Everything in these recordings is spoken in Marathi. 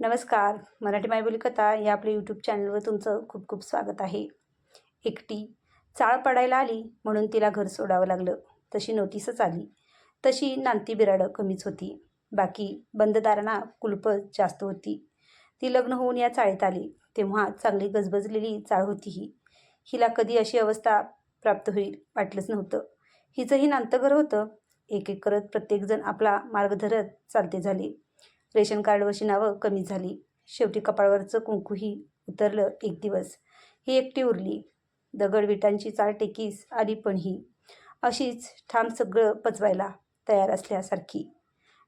नमस्कार. मराठी मायबोली कथा या आपल्या यूट्यूब चॅनलवर तुमचं खूप खूप स्वागत आहे. एकटी चाळ पडायला आली म्हणून तिला घर सोडावं लागलं. तशी नोटीसच आली. तशी नांती बिराडं कमीच होती. बाकी बंददारांना कुलपं जास्त होती. ती लग्न होऊन या चाळीत आली. तेव्हा चांगली गजबजलेली चाळ होती ही. हिला कधी अशी अवस्था प्राप्त होईल वाटलंच नव्हतं. हिचंही नांतं घर होतं. एक एक करत प्रत्येकजण आपला मार्ग धरत चालते झाले. रेशन कार्डवरची नावं कमी झाली. शेवटी कपाळावरचं कुंकूही उतरलं एक दिवस. ही एकटी उरली. दगड विटांची चाळ टेकीस आली पण ही. अशीच ठाम सगळं पचवायला तयार असल्यासारखी.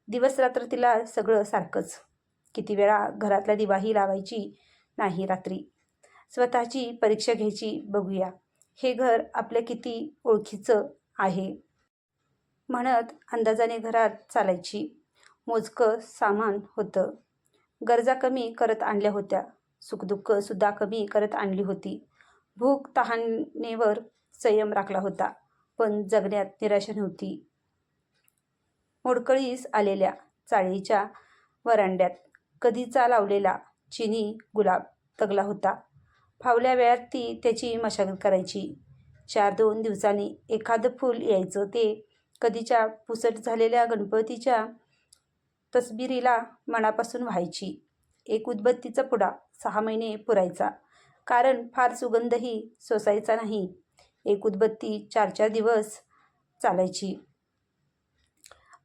दिवस रात्र तिला सगळं सारखंच. किती वेळा घरातला दिवाही लावायची नाही रात्री. स्वतःची परीक्षा घ्यायची बघूया. हे घर आपल्या किती ओळखीचं आहे. म्हणत अंदाजाने घरात चालायची. मोजकं सामान होतं. गरजा कमी करत आणल्या होत्या. सुखदुःखसुद्धा कमी करत आणली होती. भूक तहानेवर संयम राखला होता पण जगण्यात निराशा नव्हती. मोडकळीस आलेल्या चाळीच्या वरांड्यात कधीचा लावलेला चिनी गुलाब तगला होता. फावल्या वेळात ती त्याची मशागत करायची. चार दोन दिवसांनी एखादं फूल यायचं ते कधीच्या पुसट झालेल्या गणपतीच्या तसबिरीला मनापासून व्हायची. एक उदबत्तीचा पुडा सहा महिने पुरायचा. कारण फार सुगंधही सोसायचा नाही. एक उदबत्ती चार चार दिवस चालायची.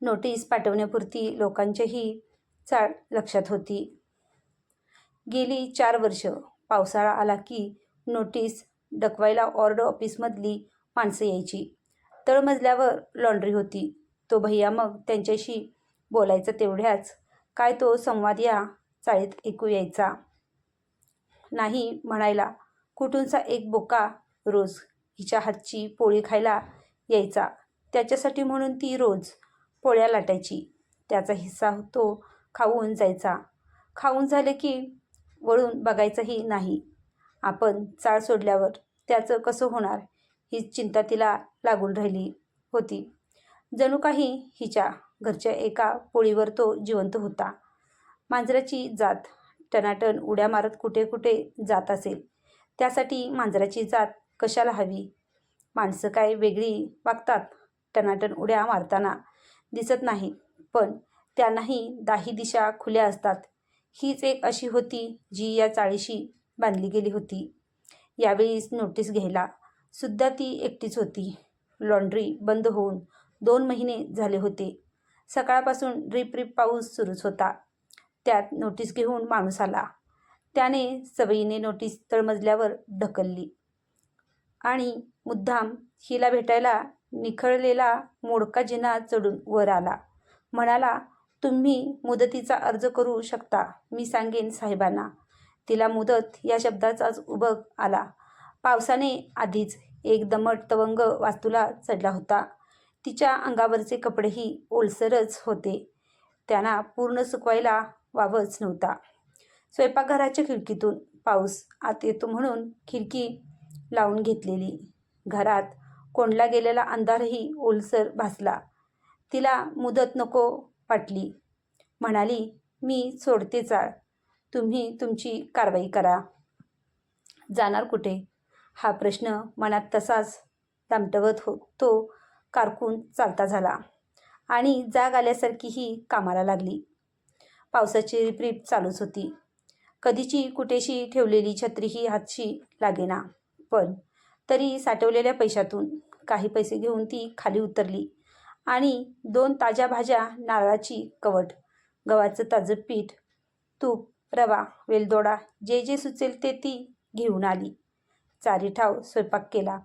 नोटीस पाठवण्यापुरती लोकांच्याही चाळ लक्षात होती. गेली चार वर्ष. पावसाळा आला की नोटीस डकवायला ऑर्डर ऑफिसमधली माणसं यायची. तळमजल्यावर लॉन्ड्री होती. तो भैया मग त्यांच्याशी बोलायचं तेवढ्याच. काय तो संवाद या चाळीत ऐकू यायचा? नाही म्हणायला. कुठूनचा एक बोका रोज हिच्या हातची पोळी खायला यायचा. त्याच्यासाठी म्हणून ती रोज पोळ्या लाटायची. त्याचा हिस्सा तो खाऊन जायचा. खाऊन झाले की वळून बघायचंही नाही. आपण चाळ सोडल्यावर त्याचं कसं होणार? ही चिंता तिला लागून राहिली होती. जणू काही हिच्या घरच्या एका पोळीवर तो जिवंत होता. मांजराची जात टनाटन उड्या मारत कुठे कुठे जात असेल त्यासाठी मांजराची जात कशाला हवी? माणसं काय वेगळी वागतात? टनाटन उड्या मारताना दिसत नाही पण त्यांनाही दाही दिशा खुल्या असतात. हीच एक अशी होती जी या चाळीशी बांधली गेली होती. यावेळीस नोटीस घ्यायला सुद्धा ती एकटीच होती. लॉन्ड्री बंद होऊन दोन महिने झाले होते. सकाळपासून रिप रिप पाऊस सुरूच होता. त्यात नोटीस घेऊन माणूस आला. त्याने सवयीने नोटीस तळमजल्यावर ढकलली. आणि मुद्दाम हिला भेटायला निखळलेला मोडका जिना चढून वर आला. म्हणाला तुम्ही मुदतीचा अर्ज करू शकता मी सांगेन साहेबांना. तिला मुदत या शब्दाचाच उभग आला. पावसाने आधीच एक दमट तवंग वास्तूला चढला होता. तिच्या अंगावरचे कपडेही ओलसरच होते. त्यांना पूर्ण सुकवायला वावच नव्हता. स्वयंपाकघराच्या खिडकीतून पाऊस आत येतो म्हणून खिडकी लावून घेतलेली. घरात कोंडला गेलेला अंधारही ओलसर भासला. तिला मुदत नको वाटली. म्हणाली मी सोडते चाळ. तुम्ही तुमची कारवाई करा. जाणार कुठे? हा प्रश्न मनात तसाच दामटवत हो तो कारकून चालता झाला आणि जाग आल्यासारखी कामाला लागली. पावसाची रिपरिप चालूच होती. कधीची कुठेशी ठेवलेली छत्रीही हातशी लागेना. पण तरी साठवलेल्या पैशातून काही पैसे घेऊन ती खाली उतरली आणि दोन ताज्या भाज्या नारळाची कवट गव्हाचं ताजं पीठ तूप रवा वेलदोडा जे जे सुचेल ते ती घेऊन आली. चारीठाव स्वयंपाक केला.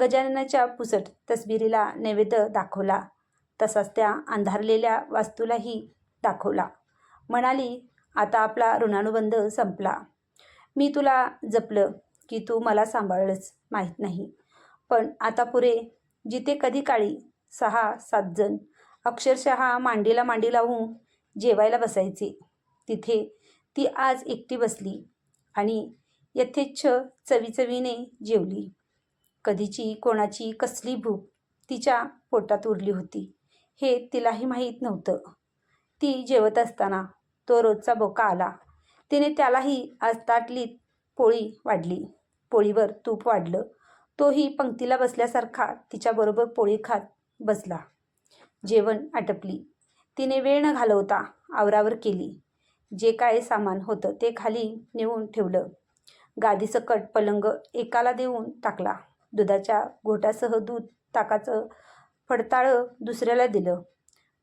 गजाननाच्या पुसट तसबिरीला नैवेद्य दाखवला. तसाच त्या अंधारलेल्या वास्तूलाही दाखवला. म्हणाली आता आपला ऋणानुबंध संपला. मी तुला जपलं की तू मला सांभाळलंच माहीत नाही. पण आता पुरे जिथे कधी काळी सहा सात जण अक्षरशः मांडीला मांडी लावून जेवायला बसायचे तिथे ती आज एकटी बसली आणि यथेच्छ चवीचवीने जेवली. कधीची कोणाची कसली भूक तिच्या पोटात उरली होती हे तिलाही माहीत नव्हतं. ती जेवत असताना तो रोजचा बोका आला. तिने त्यालाही आज ताटलीत पोळी वाढली. पोळीवर तूप वाढलं. तोही पंक्तीला बसल्यासारखा तिच्याबरोबर पोळी खात बसला. जेवण आटपली. तिने वेळ न घालवता आवरावर केली. जे काय सामान होतं ते खाली नेऊन ठेवलं. गादीसकट पलंग एकाला देऊन टाकला. दुधाच्या घोटासह दूध ताकाचं फडताळं दुसऱ्याला दिलं.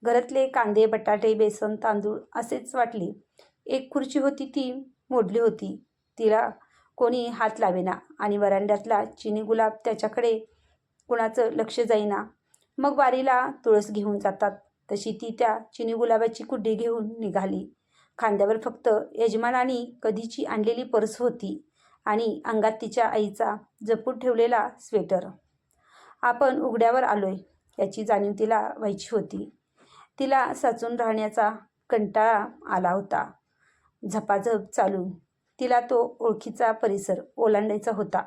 घरातले कांदे बटाटे बेसन तांदूळ असेच वाटले. एक खुर्ची होती ती मोडली होती. तिला कोणी हात लावेना आणि वरांड्यातला चिनी गुलाब त्याच्याकडे कुणाचं लक्ष जाईना. मग वारीला तुळस घेऊन जातात. तशी ती त्या चिनी गुलाबाची कुड्डी घेऊन निघाली. खांद्यावर फक्त यजमानानी कधीची आणलेली पर्स होती. आणि अंगात तिच्या आईचा जपून ठेवलेला स्वेटर. आपण उघड्यावर आलोय याची जाणीव तिला व्हायची होती. तिला साचून राहण्याचा कंटाळा आला होता. झपाझप चालून तिला तो ओळखीचा परिसर ओलांडायचा होता.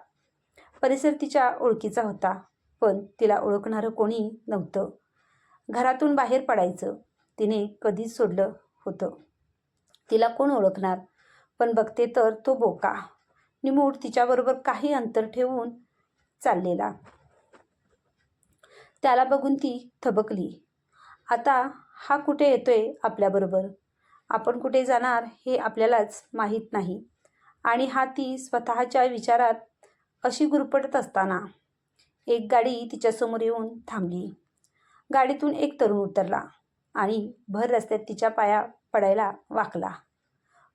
परिसर तिच्या ओळखीचा होता पण तिला ओळखणारं कोणी नव्हतं. घरातून बाहेर पडायचं तिने कधीच सोडलं होतं. तिला कोण ओळखणार? पण बघते तर तो बोका. निमूड तिच्याबरोबर काही अंतर ठेवून चाललेला. त्याला बघून ती थबकली. आता हा कुठे येतोय आपल्याबरोबर? आपण कुठे जाणार हे आपल्यालाच माहीत नाही. आणि हा ती स्वतःच्या विचारात अशी गुरपटत असताना एक गाडी तिच्यासमोर येऊन थांबली. गाडीतून एक तरुण उतरला आणि भर रस्त्यात तिच्या पाया पडायला वाकला.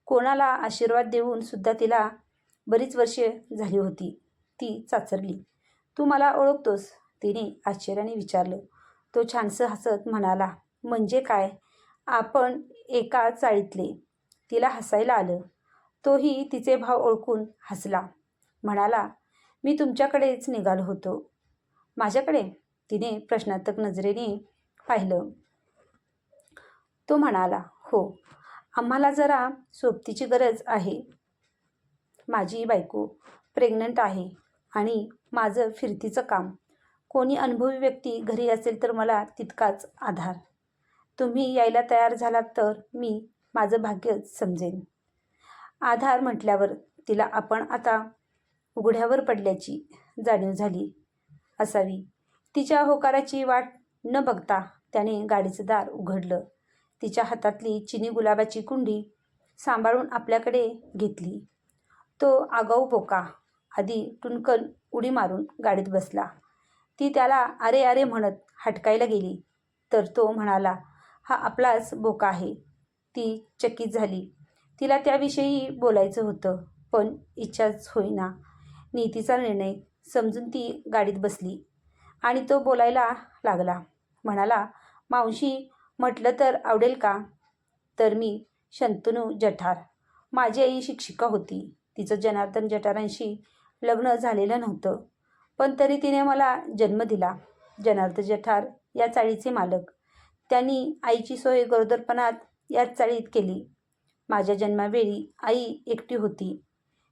कोणाला आशीर्वाद देऊन सुद्धा तिला बरीच वर्षे झाली होती. ती चाचरली. तू मला ओळखतोस तिने आश्चर्याने विचारलं. तो छानसं हसत म्हणाला म्हणजे काय? आपण एका चाळीतले. तिला हसायला आलं. तोही तिचे भाव ओळखून हसला. म्हणाला मी तुमच्याकडेच निघालो होतो. माझ्याकडे? तिने प्रश्नार्थक नजरेने पाहिलं. तो म्हणाला हो. आम्हाला जरा सोबतीची गरज आहे. माझी बायको प्रेग्नंट आहे आणि माझं फिरतीचं काम. कोणी अनुभवी व्यक्ती घरी असेल तर मला तितकाच आधार. तुम्ही यायला तयार झालात तर मी माझं भाग्यच समजेन. आधार म्हटल्यावर तिला आपण आता उघड्यावर पडल्याची जाणीव झाली असावी. तिच्या होकाराची वाट न बघता त्याने गाडीचं दार उघडलं. तिच्या हातातली चिनी गुलाबाची कुंडी सांभाळून आपल्याकडे घेतली. तो आगाऊ बोका. आधी टुनकन उडी मारून गाडीत बसला. ती त्याला अरे अरे म्हणत हटकायला गेली. तर तो म्हणाला हा आपलाच बोका आहे. ती चकित झाली. तिला त्याविषयी बोलायचं होतं पण इच्छाच होईना. नीतीचा निर्णय समजून ती गाडीत बसली आणि तो बोलायला लागला. म्हणाला मावशी म्हटलं तर आवडेल का? तर मी शंतनू जठार. माझी आई शिक्षिका होती. तिचं जनार्दन जठारांशी लग्न झालेलं नव्हतं. पण तरी तिने मला जन्म दिला. जनार्दन जठार या चाळीचे मालक. त्यांनी आईची सोय गरोदरपणात याच चाळीत केली. माझ्या जन्मावेळी आई एकटी होती.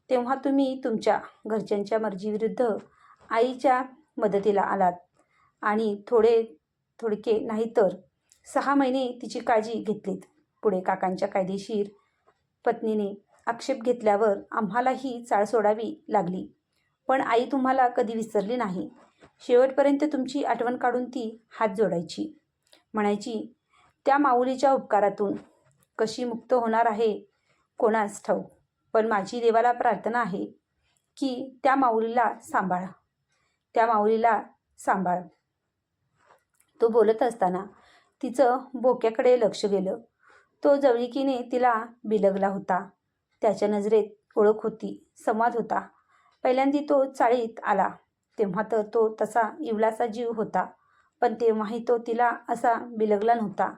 तेव्हा तुम्ही तुमच्या घरच्यांच्या मर्जीविरुद्ध आईच्या मदतीला आलात. आणि थोडे थोडके नाही तर सहा महिने तिची काळजी घेतलीत. पुढे काकांच्या कायदेशीर पत्नीने आक्षेप घेतल्यावर आम्हालाही चाळ सोडावी लागली. पण आई तुम्हाला कधी विसरली नाही. शेवटपर्यंत तुमची आठवण काढून ती हात जोडायची. म्हणायची त्या माऊलीच्या उपकारातून कशी मुक्त होणार आहे कोणास ठाऊक पण माझी देवाला प्रार्थना आहे की त्या माऊलीला सांभाळ. त्या माऊलीला सांभाळ. तो बोलत असताना तिचं बोक्याकडे लक्ष गेलं. तो जवळिकीने तिला बिलगला होता. त्याच्या नजरेत ओळख होती संवाद होता. पहिल्यांदी तो चाळीत आला. तेव्हा तर तो तसा इवलासा जीव होता पण तेव्हाही तो तिला असा बिलगला नव्हता.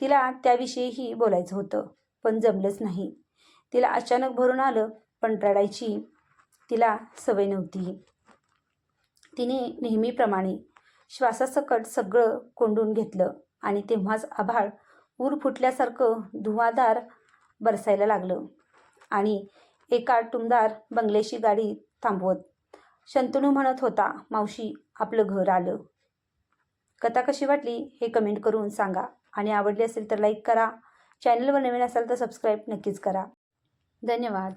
तिला त्याविषयीही बोलायचं होतं पण जमलंच नाही. तिला अचानक भरून आलं पण रडायची तिला सवय नव्हती. तिने नेहमीप्रमाणे श्वासासकट सगळं कोंडून घेतलं आणि तेव्हाच आभाळ ऊर फुटल्यासारखं धुवाधार बरसायला लागलं. आणि एका टुमदार बंगलेशी गाडी थांबवत. शंतनू म्हणत होता मावशी आपलं घर आलं. कथा कशी वाटली हे कमेंट करून सांगा आणि आवडली असेल तर लाईक करा. चॅनलवर नवीन असाल तर सबस्क्राईब नक्कीच करा. धन्यवाद.